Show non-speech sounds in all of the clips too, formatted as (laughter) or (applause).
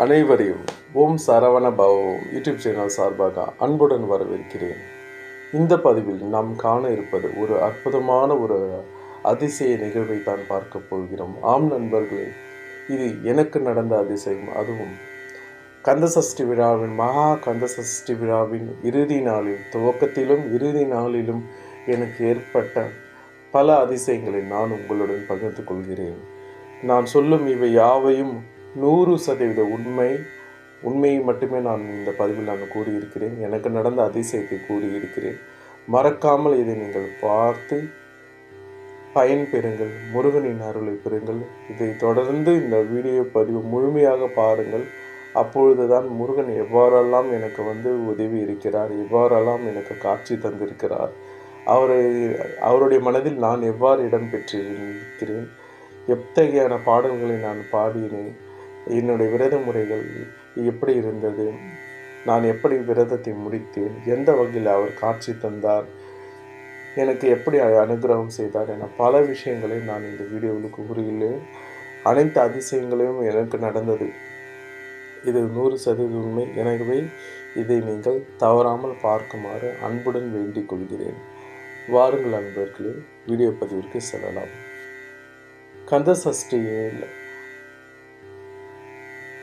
அனைவரையும் ஓம் சரவண பவ YouTube channel சார்பாக அன்புடன் வரவேற்கிறேன். இந்த பதிவில் நாம் காண இருப்பது ஒரு அற்புதமான ஒரு அதிசய நிகழ்வை தான் பார்க்க போகிறோம். ஆம் நண்பர்களே இது எனக்கு நடந்த அதிசயம். அதுவும் கந்தசஷ்டி விழாவின் மகா கந்தசஷ்டி விழாவின் இறுதி நாளில் துவக்கத்திலும் இறுதி நாளிலும் எனக்கு ஏற்பட்ட பல அதிசயங்களை நான் உங்களுடன் பகிர்ந்து கொள்கிறேன். நான் சொல்லும் இவை யாவையும் நூறு சதவீத உண்மை உண்மையை மட்டுமே நான் இந்த பதிவில் நான் கூறியிருக்கிறேன். எனக்கு நடந்த அதிசயத்தை கூறியிருக்கிறேன். மறக்காமல் இதை நீங்கள் பார்த்து பயன் பெறுங்கள் முருகனின் அருளை பெறுங்கள். இதை தொடர்ந்து இந்த வீடியோ பதிவு முழுமையாக பாருங்கள். அப்பொழுதுதான் முருகன் எவ்வாறெல்லாம் எனக்கு வந்து உதவி இருக்கிறார் எவ்வாறெல்லாம் எனக்கு காட்சி தந்திருக்கிறார் அவரை அவருடைய மனதில் நான் எவ்வாறு இடம் பெற்றிருக்கிறேன் எத்தகையான பாடல்களை நான் பாடினேன் என்னுடைய விரத முறைகள் எப்படி இருந்தது? நான் எப்படி விரதத்தை முடித்தேன்? எந்த வகையில் அவர் காட்சி தந்தார்? எனக்கு எப்படி அனுகிரகம் செய்தார் என பல விஷயங்களை நான் இந்த வீடியோவில் கூறியுள்ளேன். அனைத்து அதிசயங்களையும் எனக்கு நடந்தது. இது நூறு சதவீத உண்மை. எனவே இதை நீங்கள் தவறாமல் பார்க்குமாறு அன்புடன் வேண்டிக் கொள்கிறேன். வாருங்கள் அன்பர்களே வீடியோ பதிவிற்கு செல்லலாம். கந்த சஷ்டியில்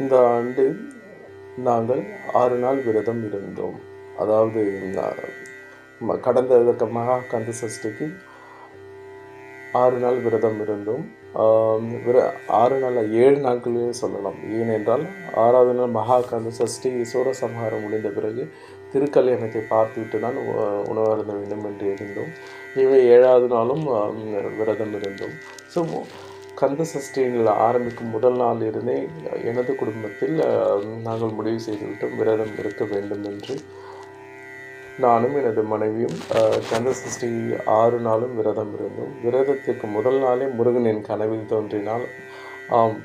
இந்த ஆண்டு நாங்கள் ஆறு நாள் விரதம் இருந்தோம். அதாவது கடந்த இதற்கு மகா கந்த சஷ்டிக்கு ஆறு நாள் விரதம் இருந்தோம். விர ஆறு நாள் ஏழு நாட்களே சொல்லலாம். ஏனென்றால் ஆறாவது நாள் மகா கந்த சஷ்டி சூரசம்ஹாரம் முடிந்த பிறகு திருக்கல்யாணத்தை பார்த்துவிட்டு தான் உணவருந்த வேண்டும் என்று இருந்தோம். இவை ஏழாவது நாளும் விரதம் இருந்தோம். ஸோ கந்த சஷ்டியில் ஆரம்பிக்கும் முதல் நாள் இருந்தே எனது குடும்பத்தில் நாங்கள் முடிவு செய்துவிட்டோம் விரதம் இருக்க வேண்டும் என்று நானும் எனது மனைவியும் கந்த சஷ்டி ஆறு நாளும் விரதம் இருந்தோம். விரதத்திற்கு முதல் நாளே முருகன் என் கனவில் தோன்றினால் ஆம்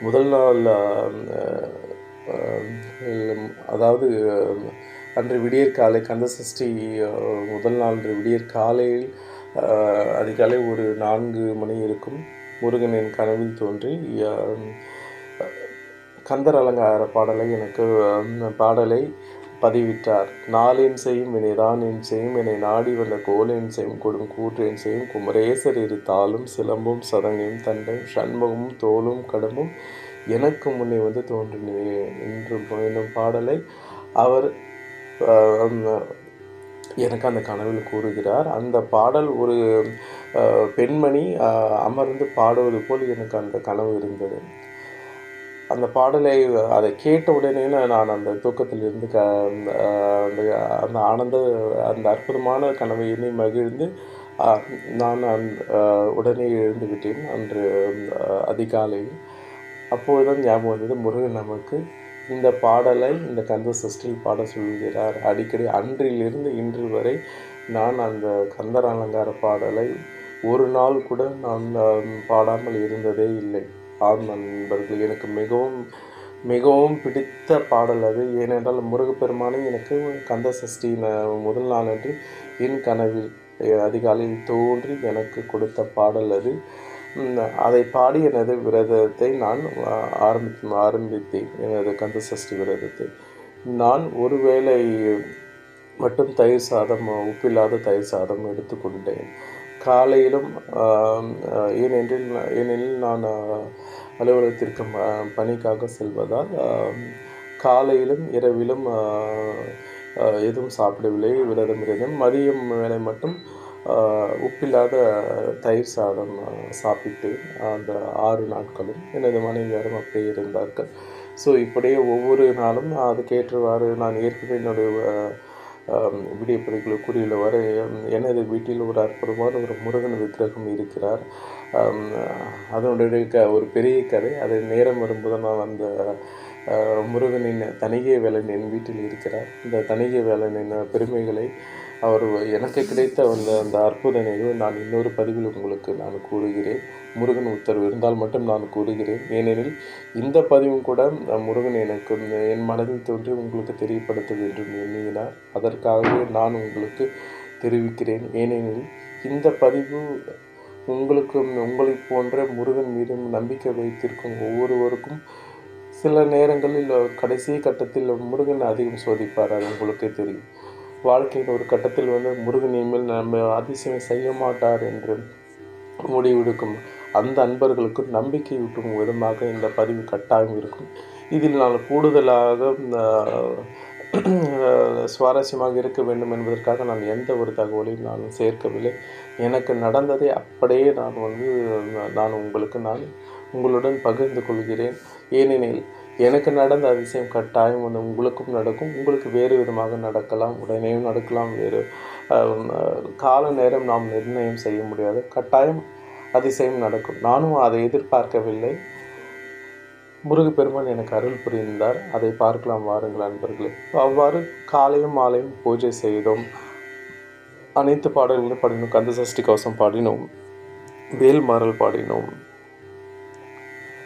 முதல் நாள் அதாவது அன்று விடியற்காலை கந்த சஷ்டி முதல் நாள் அன்று காலையில் அதிகாலை ஒரு நான்கு மணி இருக்கும். முருகன் என் கனவில் தோன்றி கந்தர் அலங்கார பாடலை எனக்கு பாடலை பதிவிட்டார். நாளேன் செய்யும் வினைதான் என் செய்யும். என்னை நாடி வந்த கோலேன் செய்யும் கொடும் கூற்றேன் செய்யும் குமரேசர் இரு தாளும் சிலம்பும் சதங்கையும் தண்டையும் சண்முகமும் தோலும் கடமும் எனக்கு முன்னே வந்து தோன்றினே என்று என்னும் பாடலை அவர் எனக்கு அந்த கனவில் கூறுகிறார். அந்த பாடல் ஒரு பெண்மணி அமர்ந்து பாடுவது போல் எனக்கு அந்த கனவு இருந்தது. அந்த பாடலை அதை கேட்ட உடனே நான் அந்த தூக்கத்திலிருந்து க அந்த அந்த ஆனந்த அந்த அற்புதமான கனவை எண்ணி மகிழ்ந்து நான் உடனே எழுந்து விட்டேன். அன்று அதிகாலையில் அப்போதுதான் ஞாபகம் வந்தது முருகன் நமக்கு இந்த பாடலை இந்த கந்த சஷ்டியில் பாட சொல்கிறார். அடிக்கடி அன்றிலிருந்து இன்று வரை நான் அந்த கந்தர் அலங்கார பாடலை ஒரு நாள் கூட நான் பாடாமல் இருந்ததே இல்லை. ஆம் நண்பர்கள் எனக்கு மிகவும் மிகவும் பிடித்த பாடல் அது. ஏனென்றால் முருகப்பெருமானை எனக்கு கந்த சஷ்டி ந- முதல் நாளன்று என் கனவில் அதிகாலையில் தோன்றி எனக்கு கொடுத்த பாடல் அது. அதை பாடி எனது விரதத்தை நான் ஆரம்பி ஆரம்பித்தேன். எனது கந்த சஷ்டி விரதத்தை. நான் ஒருவேளை மட்டும் தயிர் சாதம் உப்பில்லாத தயிர் சாதம் எடுத்துக்கொண்டேன் காலையிலும் ஏனென்றில் ஏனெனில் நான் அலுவலகத்திற்கு பணிக்காக செல்வதால் காலையிலும் இரவிலும் எதுவும் சாப்பிடவில்லை. விரதம் இருந்தேன். மதியம் வேளை மட்டும் உப்பில்லாத தயிர் சாதம் சாப்பிட்டு அந்த ஆறு நாட்களும் எனது மனைவியாரும் அப்படியே இருந்தார்கள். ஸோ இப்படியே ஒவ்வொரு நாளும் அதுக்கேற்றவாறு நான் ஏற்கனவே என்னுடைய ஆஹ், விடிய கூறியுள்ளவாறு எனது வீட்டில் ஒரு அற்புதமான ஒரு முருகன் விக்கிரகம் இருக்கிறார். அதனுடைய க ஒரு பெரிய கதை. அது நேரம் வரும்போது நான் அந்த முருகனின் தணிகை வேலன் என் வீட்டில் இருக்கிறார். இந்த தணிகை வேலனின் பெருமைகளை அவர் எனக்கு கிடைத்த அந்த அந்த அற்புத நிகழ்வு நான் இன்னொரு பதிவில் உங்களுக்கு நான் கூறுகிறேன். முருகன் உத்தரவு இருந்தால் மட்டும் நான் கூறுகிறேன். ஏனெனில் இந்த பதிவும் கூட முருகன் எனக்கு என் மனதில் தோன்றி உங்களுக்கு தெரியப்படுத்த வேண்டும் எண்ணினார். அதற்காகவே நான் உங்களுக்கு தெரிவிக்கிறேன். ஏனெனில் இந்த பதிவு உங்களுக்கும் உங்களைப் போன்ற முருகன் மீதும் நம்பிக்கை வைத்திருக்கும் ஒவ்வொருவருக்கும் சில நேரங்களில் கடைசி கட்டத்தில் முருகன் அதிகம் சோதிப்பார் அது உங்களுக்கே தெரியும். வாழ்க்கையின் ஒரு கட்டத்தில் வந்து முருகன் இனிமேல் நம்ம அதிசயம் செய்ய மாட்டார் என்று முடிவெடுக்கும். அந்த அன்பர்களுக்கு நம்பிக்கை ஊட்டும் விதமாக இந்த பதிவு கட்டாயம் இருக்கும். இதில் நான் கூடுதலாக சுவாரஸ்யமாக இருக்க வேண்டும் என்பதற்காக நான் எந்த ஒரு தகவலையும் நான் சேர்க்கவில்லை. எனக்கு நடந்ததை அப்படியே நான் வந்து நான் உங்களுக்கு நான் உங்களுடன் பகிர்ந்து கொள்கிறேன். ஏனெனில் எனக்கு நடந்த அதிசயம் கட்டாயம் வந்து உங்களுக்கும் நடக்கும். உங்களுக்கு வேறு விதமாக நடக்கலாம். உடனேயும் நடக்கலாம். வேறு கால நேரம் நாம் நிர்ணயம் செய்ய முடியாது. கட்டாயம் அதிசயம் நடக்கும். நானும் அதை எதிர்பார்க்கவில்லை. முருகப்பெருமான் எனக்கு அருள் புரிந்தார். அதை பார்க்கலாம் வாருங்கள் அன்பர்களே. அவ்வாறு காலையும் மாலையும் பூஜை செய்தோம். அனைத்து பாடல்களையும் பாடினோம். கந்த சஷ்டி கவசம் பாடினோம். வேல்மாறல் பாடினோம்.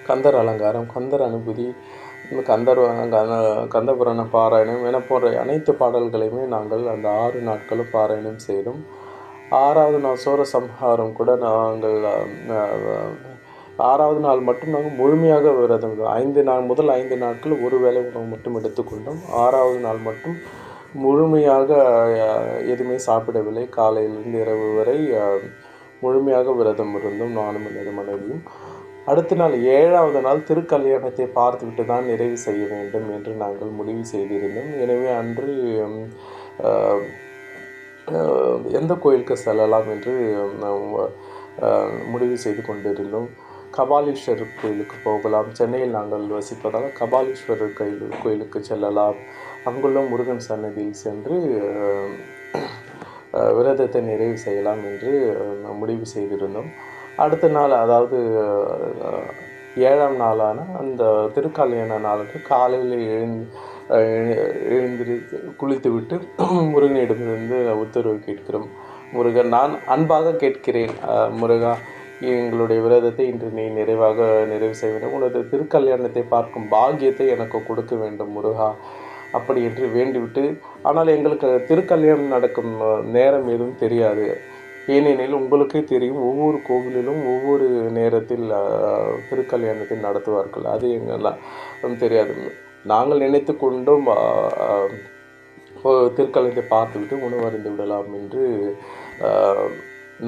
கந்தர் அலங்காரம் கந்தர் அனுபூதி இந்த கந்த- கந்தபுராண பாராயணம் என போன்ற அனைத்து பாடல்களையுமே நாங்கள் அந்த ஆறு நாட்களும் பாராயணம் செய்தோம். ஆறாவது நாள் சோர சம்ஹாரம் கூட நாங்கள் ஆறாவது நாள் மட்டும் நாங்கள் முழுமையாக விரதம் ஐந்து நாள் முதல் ஐந்து நாட்கள் ஒரு வேளை உணவு மட்டும் எடுத்துக்கொண்டோம். ஆறாவது நாள் மட்டும் முழுமையாக எதுவுமே சாப்பிடவில்லை. காலையிலிருந்து இரவு வரை முழுமையாக விரதம் இருந்தோம். நானும் எனது மனைவியும். அடுத்த நாள் ஏழாவது நாள் திருக்கல்யாணத்தை பார்த்துவிட்டு தான் நிறைவு செய்ய வேண்டும் என்று நாங்கள் முடிவு செய்திருந்தோம். எனவே அன்று எந்த கோயிலுக்கு செல்லலாம் என்று ஆஹ், முடிவு செய்து கொண்டிருந்தோம். கபாலீஸ்வரர் கோயிலுக்கு போகலாம். சென்னையில் நாங்கள் வசிப்பதால் கபாலீஸ்வரர் கோயில் கோயிலுக்கு செல்லலாம். அங்குள்ள முருகன் சன்னதியில் சென்று விரதத்தை நிறைவு செய்யலாம் என்று முடிவு செய்திருந்தோம். அடுத்த நாள் அதாவது ஏழாம் நாளான அந்த திருக்கல்யாண நாளுக்கு காலையில் எழுந்து எழுந்திரு குளித்துவிட்டு (clears throat) முருகனிடமிருந்து உத்தரவு கேட்கிறோம். முருகன் நான் அன்பாக கேட்கிறேன். முருகா எங்களுடைய விரதத்தை இன்று நீ நிறைவாக நிறைவு செய்ய வேண்டும் உனது திருக்கல்யாணத்தை பார்க்கும் பாக்கியத்தை எனக்கு கொடுக்க வேண்டும் முருகா. அப்படி என்று வேண்டிவிட்டு ஆனால் எங்களுக்கு திருக்கல்யாணம் நடக்கும் நேரம் எதுவும் தெரியாது. ஏனெனில் உங்களுக்கே தெரியும் ஒவ்வொரு கோவிலிலும் ஒவ்வொரு நேரத்தில் திருக்கல்யாணத்தை நடத்துவார்கள். அது எங்கெல்லாம் தெரியாது நாங்கள் நினைத்து கொண்டும் திருக்கல்யாணத்தை பார்த்துவிட்டு உணவு அறிந்து விடலாம் என்று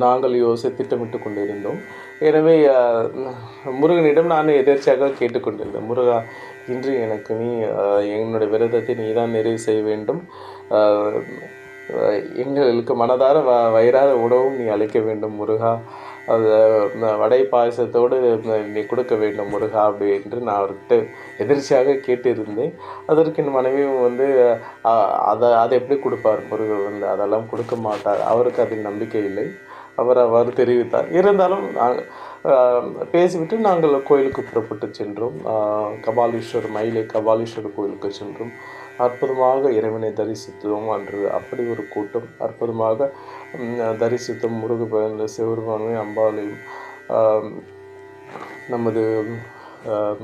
நாங்கள் யோசி திட்டமிட்டு கொண்டிருந்தோம். எனவே முருகனிடம் நான் எதேர்ச்சியாக கேட்டுக்கொண்டிருந்தேன். முருகா இன்று எனக்கு நீ என்னுடைய விரதத்தை நீ தான் நிறைவு செய்ய வேண்டும். எங்களுக்கு மனதார வ வயிறார உணவும் நீ அளிக்க வேண்டும் முருகா. அது வடை பாயசத்தோடு நீ கொடுக்க வேண்டும் முருகா அப்படி என்று நான் அவர்கிட்ட எதிர்ச்சியாக கேட்டிருந்தேன். அதற்கு என் மனைவியும் வந்து அதை அதை எப்படி கொடுப்பார் முருகர் வந்து அதெல்லாம் கொடுக்க மாட்டார். அவருக்கு அதில் நம்பிக்கை இல்லை. அவர் அவ்வாறு தெரிவித்தார். இருந்தாலும் நாங்கள் பேசிவிட்டு நாங்கள் கோயிலுக்கு புறப்பட்டு சென்றோம். கபாலீஸ்வரர் மயிலை கபாலீஸ்வரர் கோயிலுக்கு சென்றோம். அற்புதமாக இறைவனை தரிசித்தோம் அன்று அப்படி ஒரு கூட்டம் அற்புதமாக தரிசித்தோம். முருக சிவருமானையும் அம்பாளையும் நமது ஆஹ்,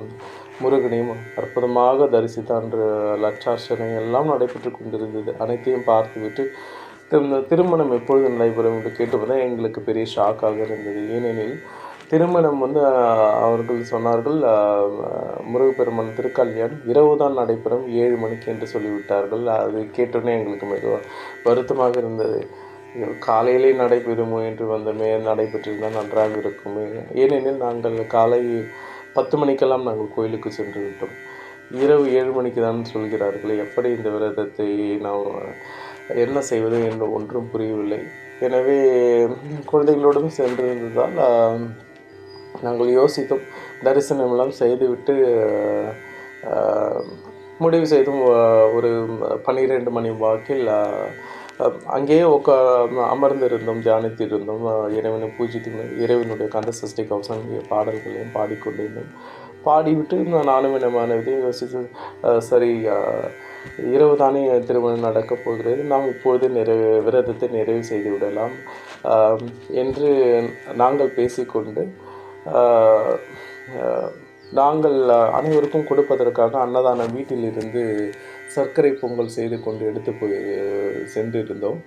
முருகனையும் அற்புதமாக தரிசித்த அன்று லட்சார்ச்சனை எல்லாம் நடைபெற்று கொண்டிருந்தது. அனைத்தையும் பார்த்துவிட்டு திரு- திருமணம் எப்பொழுது நடைபெறும் என்று கேட்டு வந்தால் எங்களுக்கு பெரிய ஷாக்காக இருந்தது. ஏனெனில் திருமணம் வந்து அவர்கள் சொன்னார்கள் முருகப்பெருமான் திருக்கல்யாணம் இரவு தான் நடைபெறும் ஏழு மணிக்கு என்று சொல்லிவிட்டார்கள். அது கேட்டோன்னே எங்களுக்கு மிக வருத்தமாக இருந்தது. காலையிலே நடைபெறுமோ என்று வந்தமே நடைபெற்றிருந்தால் நன்றாக இருக்குமே. ஏனெனில் நாங்கள் காலை பத்து மணிக்கெல்லாம் நாங்கள் கோயிலுக்கு சென்று விட்டோம். இரவு ஏழு மணிக்கு தான் சொல்கிறார்கள் எப்படி இந்த விரதத்தை நாம் என்ன செய்வது என்று ஒன்றும் புரியவில்லை. எனவே குழந்தைகளோடும் சென்றிருந்ததால் நாங்கள் யோசித்தும் தரிசனமெல்லாம் செய்துவிட்டு முடிவு செய்தும் ஒரு பன்னிரெண்டு மணி வாக்கில் அங்கேயே உட்கா அமர்ந்திருந்தோம் தியானித்திருந்தோம். இறைவனை பூஜித்து இறைவனுடைய கந்த சஷ்டி கவசம் பாடல்களையும் பாடிக்கொண்டிருந்தோம். பாடிவிட்டு நானும் என் மனைவியும் யோசித்து சரி இரவு தானே திருமணம் நடக்கப் போகிறது. நாம் இப்பொழுது நிறைவு விரதத்தை நிறைவு செய்து விடலாம். என்று நாங்கள் பேசிக்கொண்டு நாங்கள் அனைவருக்கும் கொடுப்பதற்காக அன்னதானம் வீட்டிலிருந்து சர்க்கரை பொங்கல் செய்து கொண்டு எடுத்து போய் சென்றிருந்தோம்.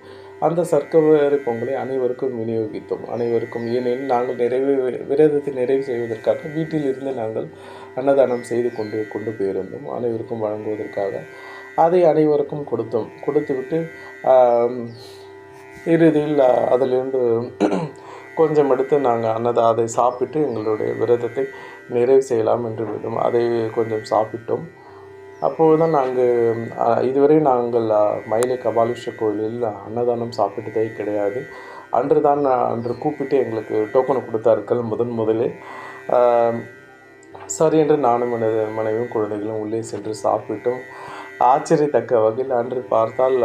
அந்த சர்க்கரை பொங்கலை அனைவருக்கும் விநியோகித்தோம். அனைவருக்கும் ஏனெனில் நாங்கள் நிறைவு விரதத்தை நிறைவு செய்வதற்காக வீட்டிலிருந்து நாங்கள் அன்னதானம் செய்து கொண்டு கொண்டு போயிருந்தோம். அனைவருக்கும் வழங்குவதற்காக அதை அனைவருக்கும் கொடுத்தோம். கொடுத்துவிட்டு இறுதியில் அதிலிருந்து கொஞ்சம் எடுத்து நாங்கள் அன்னதா அதை சாப்பிட்டு எங்களுடைய விரதத்தை நிறைவு செய்யலாம் என்று விடும் அதை கொஞ்சம் சாப்பிட்டோம். அப்போது தான் நாங்கள் இதுவரை நாங்கள் மயிலை கபாலீஸ்வரர் கோயிலில் அன்னதானம் சாப்பிட்டதே கிடையாது. அன்று தான் நான் அன்று கூப்பிட்டு எங்களுக்கு டோக்கன் கொடுத்தார்கள் முதன் முதலில் சரி என்று நானும் எனது மனைவியும் குழந்தைகளும் உள்ளே சென்று சாப்பிட்டோம். ஆச்சரியத்தக்க வகையில் அன்று பார்த்தால்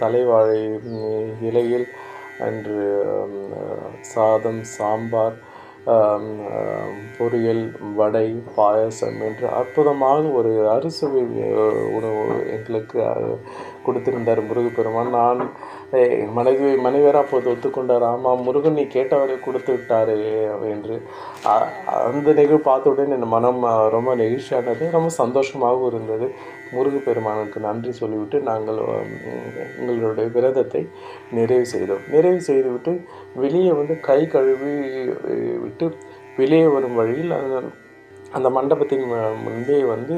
தலைவாழை இலையில் அன்று சாதம் சாம்பார் பொரியல் வடை பாயாசம் என்று அற்புதமாக ஒரு அறுசுவை உணவு எங்களுக்கு கொடுத்திருந்தார் முருகப்பெருமான். நான் மனைவி மனைவியர் அப்போது ஒத்துக்கொண்டார் ஆமாம் முருகன் நீ கேட்டவரை கொடுத்து விட்டாரே என்று. அந்த நிகழ்வு பார்த்த உடனே என் மனம் ரொம்ப நெகிழ்ச்சியானது ரொம்ப சந்தோஷமாகவும் இருந்தது. முருகப்பெருமானுக்கு நன்றி சொல்லிவிட்டு நாங்கள் எங்களுடைய விரதத்தை நிறைவு செய்தோம். நிறைவு செய்துவிட்டு வெளியே வந்து கை கழுவி விட்டு வெளியே வரும் வழியில் அந்த அந்த மண்டபத்தின் முன்பே வந்து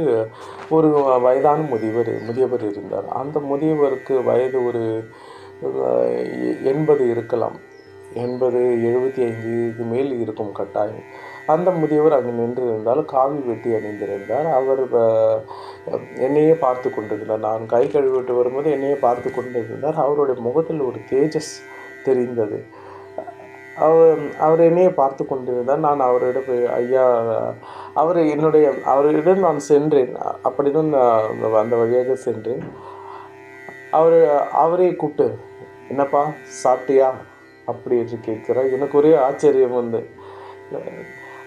ஒரு வயதான முதியவர் முதியவர் இருந்தார். அந்த முதியவருக்கு வயது ஒரு எண்பது இருக்கலாம். எண்பது எழுபத்தி ஐந்துக்கு மேல் இருக்கும் கட்டாயம். அந்த முதியவர் அங்கு நின்று இருந்தால் காவி வெட்டி அணிந்திருந்தார். அவர் என்னையே பார்த்து கொண்டிருந்தார். நான் கை கழுவிட்டு வரும்போது என்னையே பார்த்து கொண்டிருந்தார். அவருடைய முகத்தில் ஒரு தேஜஸ் தெரிந்தது. அவர் அவர் என்னையே பார்த்து கொண்டிருந்தார். நான் அவரிடம் போய் ஐயா அவர் என்னுடைய அவரிடம் நான் சென்றேன். அப்படிதான் நான் அந்த வழியாக சென்றேன். அவர் அவரே கூப்பிட்டு என்னப்பா சாப்பிட்டியா? அப்படி என்று கேட்கிறார். எனக்கு ஒரே ஆச்சரியம் வந்து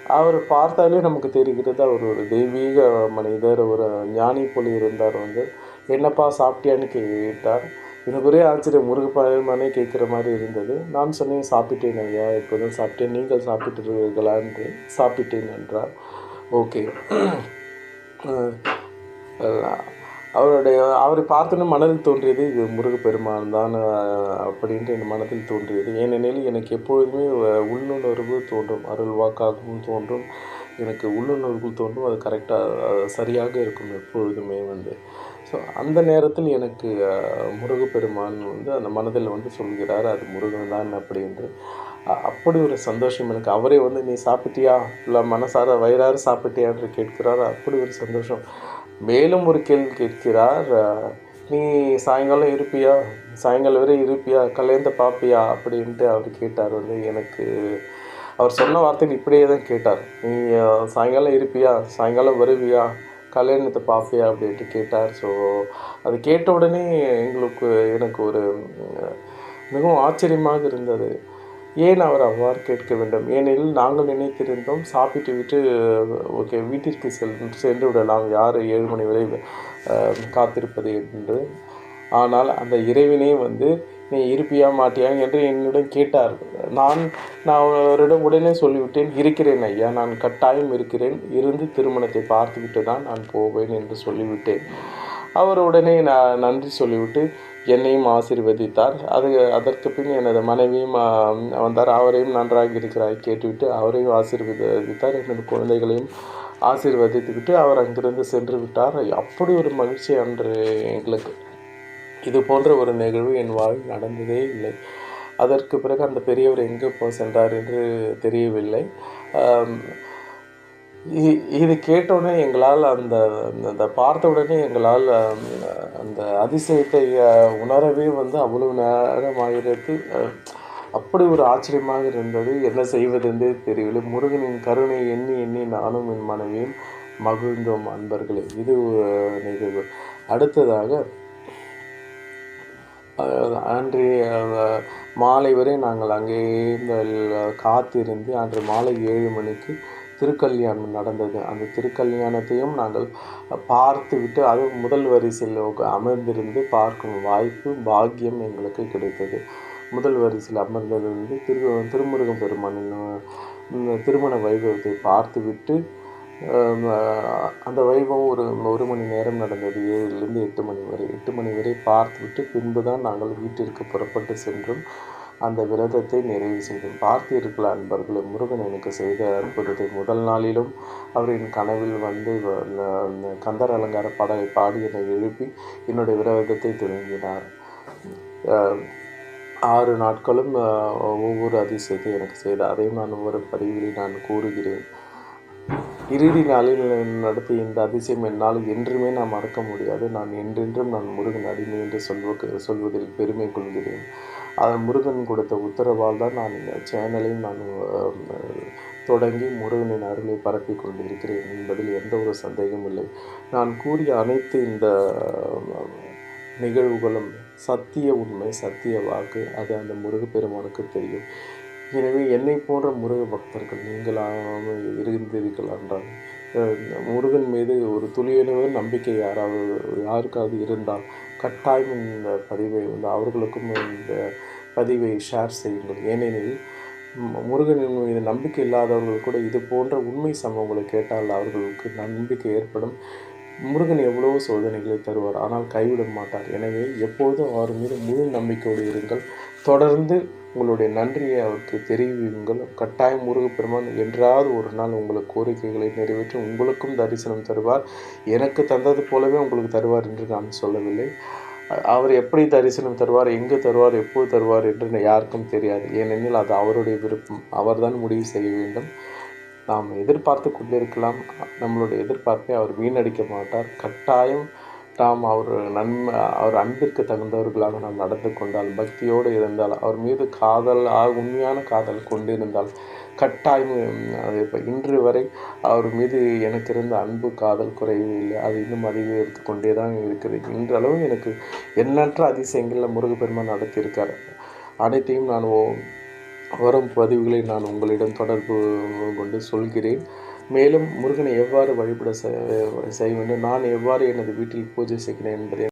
அவர் பார்த்தாலே நமக்கு தெரிகிறது அவர் ஒரு தெய்வீக மனிதர் ஒரு ஞானி போல இருந்தார் வந்து. என்னப்பா சாப்பிட்டியான்னு கேட்டார். எனக்கு ஒரே ஆச்சரியம் முருகப்பெருமானே கேட்குற மாதிரி இருந்தது. நான் சொன்னேன் சாப்பிட்டேன் ஐயா இப்போதான் சாப்பிட்டேன். நீங்கள் சாப்பிட்டுருவீர்களா என்று சாப்பிட்டேன் என்றார். ஓகே. (clears throat) அவருடைய அவரை பார்த்தோன்னே மனதில் தோன்றியது இது முருகப்பெருமான் தான் அப்படின்ட்டு என் மனதில் தோன்றியது. ஏனெனில் எனக்கு எப்பொழுதுமே உள்ளுணர்வு தோன்றும் அருள் வாக்காகவும் தோன்றும். எனக்கு உள்ளுணர்வு தோன்றும் அது கரெக்டாக சரியாக இருக்கும் எப்பொழுதுமே வந்து. ஸோ அந்த நேரத்தில் எனக்கு முருகப்பெருமான் வந்து அந்த மனதில் வந்து சொல்கிறார் அது முருகன் தான் அப்படின்ட்டு. அப்படி ஒரு சந்தோஷம் எனக்கு. அவரே வந்து நீ சாப்பிட்டியா? இல்லை மனசார வயிறாறு சாப்பிட்டியா என்று கேட்கிறார். அப்படி ஒரு சந்தோஷம். மேலும் ஒரு கேள்வி கேட்கிறார் நீ சாயங்காலம் இருப்பியா? சாயங்காலம் வரை இருப்பியா? கல்யாணத்தை பார்ப்பியா அப்படின்ட்டு அவர் கேட்டார் வந்து எனக்கு அவர் சொன்ன வார்த்தைகள் இப்படியே தான் கேட்டார். நீ சாயங்காலம் இருப்பியா? சாயங்காலம் வருவியா? கல்யாணத்தை பார்ப்பியா அப்படின்ட்டு கேட்டார். ஸோ அது கேட்ட உடனே எங்களுக்கு எனக்கு ஒரு மிகவும் ஆச்சரியமாக இருந்தது. ஏன் அவர் அவ்வாறு கேட்க வேண்டும்? ஏனெனில் நாங்கள் நினைத்திருந்தோம் சாப்பிட்டு விட்டு ஓகே வீட்டிற்கு செல் சென்று விடலாம். யார் ஏழு மணி வரை காத்திருப்பது என்று. ஆனால் அந்த இறைவனே வந்து நீ இருப்பியா மாட்டியா? என்று என்னிடம் கேட்டார். நான் நான் அவரிடம் உடனே சொல்லிவிட்டேன். இருக்கிறேன் ஐயா நான் கட்டாயம் இருக்கிறேன். இருந்து திருமணத்தை பார்த்துவிட்டு தான் நான் போவேன் என்று சொல்லிவிட்டேன். அவர் உடனே நான் நன்றி சொல்லிவிட்டு என்னையும் ஆசீர்வதித்தார். அது அதற்கு பின் எனது மனைவியும் வந்தார். அவரையும் நன்றாக இருக்கிறாய் கேட்டுவிட்டு அவரையும் ஆசீர்வதித்தார். எனது குழந்தைகளையும் ஆசீர்வதித்து விட்டு அவர் அங்கிருந்து சென்று விட்டார். அப்படி ஒரு மகிழ்ச்சி அன்று எங்களுக்கு. இது போன்ற ஒரு நிகழ்வு என் வாழ்வில் நடந்ததே இல்லை. அதற்கு பிறகு அந்த பெரியவர் எங்கே போ சென்றார் என்று தெரியவில்லை. இது கேட்டோடனே எங்களால் அந்த அந்த பார்த்த உடனே எங்களால் அந்த அதிசயத்தை உணரவே வந்து அவ்வளவு நேரம் ஆகிறது அப்படி ஒரு ஆச்சரியமாக இருந்தது. என்ன செய்வதென்றே தெரியவில்லை. முருகனின் கருணை எண்ணி எண்ணி நானும் என் மனைவியும் மகிழ்ந்தோம் அன்பர்களே. இது நிகழ்வு. அடுத்ததாக அன்றைய மாலை வரை நாங்கள் அங்கே காத்திருந்து அன்று மாலை ஏழு மணிக்கு திருக்கல்யாணம் நடந்தது. அந்த திருக்கல்யாணத்தையும் நாங்கள் பார்த்துவிட்டு அது முதல் வரிசையில் அமர்ந்திருந்து பார்க்கும் வாய்ப்பு பாக்கியம் எங்களுக்கு கிடைத்தது. முதல் வரிசையில் அமர்ந்திருந்து திரு திருமுருகன் பெருமானின் திருமண வைபவத்தை பார்த்துவிட்டு அந்த வைபவம் ஒரு ஒரு மணி நேரம் நடந்தது. ஏழுலேருந்து எட்டு மணி வரை எட்டு மணி வரை பார்த்துவிட்டு பின்பு தான் நாங்கள் வீட்டிற்கு புறப்பட்டு சென்றோம். அந்த விரதத்தை நிறைவு செய்தேன் பார்த்தீர்கள் அன்பர்களே. முருகன் எனக்கு செய்த அற்புதத்தை முதல் நாளிலும் அவரின் கனவில் வந்து கந்தர் அலங்கார பாடலை பாடி என்னை எழுப்பி என்னுடைய விரதத்தை தொடங்கினார் ஆறு நாட்களும் ஒவ்வொரு அதிசயத்தை எனக்கு செய்தார். அதையும் நான் ஒவ்வொரு பதிவுகளில் நான் கூறுகிறேன். இறுதி நாளில் நடத்திய இந்த அதிசயம் என்னால் என்றுமே நான் மறக்க முடியாது. நான் என்றென்றும் நான் முருகன் அடிமை என்று சொல்வ சொல்வதில் பெருமை கொள்கிறேன். முருகன் கொடுத்த உத்தரவால் தான் நான் இந்த சேனலையும் நான் தொடங்கி முருகனின் அருளை பரப்பி கொண்டிருக்கிறேன் என்பதில் எந்த ஒரு சந்தேகமும் இல்லை. நான் கூறிய அனைத்து இந்த நிகழ்வுகளும் சத்திய உண்மை சத்திய வாக்கு அது அந்த முருகப்பெருமானுக்கு தெரியும். எனவே என்னை போன்ற முருக பக்தர்கள் நீங்களாக இருந்தீர்கள் என்றால் முருகன் மீது ஒரு துளியளவு நம்பிக்கை யாராவது யாருக்காவது இருந்தால் கட்டாயம் இந்த பதிவை வந்து அவர்களுக்கும் இந்த பதிவை ஷேர் செய்யுங்கள். ஏனெனில் முருகனின் மீது நம்பிக்கை இல்லாதவர்கள் கூட இது போன்ற உண்மை சம்பவங்களை கேட்டால் அவர்களுக்கு நம்பிக்கை ஏற்படும். முருகன் எவ்வளவோ சோதனைகளை தருவார் ஆனால் கைவிட மாட்டார். எனவே எப்போதும் அவர் மீது முழு நம்பிக்கையோடு இருங்கள். தொடர்ந்து உங்களுடைய நன்றியை அவருக்கு தெரிவியுங்கள். கட்டாயம் முருகப்பெருமான் என்றாவது ஒரு நாள் உங்களுக்கு கோரிக்கைகளை நிறைவேற்றி உங்களுக்கும் தரிசனம் தருவார். எனக்கு தந்தது போலவே உங்களுக்கு தருவார் என்று நான் சொல்லவில்லை. அவர் எப்படி தரிசனம் தருவார் எங்கு தருவார் எப்போது தருவார் என்று யாருக்கும் தெரியாது. ஏனெனில் அது அவருடைய விருப்பம். அவர்தான் முடிவு செய்ய வேண்டும். நாம் எதிர்பார்த்து கொண்டிருக்கலாம். நம்மளுடைய எதிர்பார்ப்பை அவர் வீணடிக்க மாட்டார். கட்டாயம் நாம் அவர் நன்மை அவர் அன்பிற்கு தகுந்தவர்களாக நாம் நடந்து கொண்டால் பக்தியோடு இருந்தால் அவர் மீது காதல் ஆ- உண்மையான காதல் கொண்டிருந்தால் கட்டாயம் அது இப்போ இன்று வரை அவர் மீது எனக்கு இருந்த அன்பு காதல் குறையவே இல்லை. அது இன்னும் அதிகரித்து கொண்டே தான் இருக்குது. இன்றளவு எனக்கு எண்ணற்ற அதிசயங்களில் முருகப்பெருமான் நடத்தியிருக்கார். அனைத்தையும் நான் ஓ வரும் பதிவுகளை நான் உங்களிடம் தொடர்பு கொண்டு சொல்கிறேன். மேலும் முருகனை எவ்வாறு வழிபட செய்வேன் செய்ய வேண்டும்? நான் எவ்வாறு எனது வீட்டில் பூஜை செய்கிறேன் என்பதை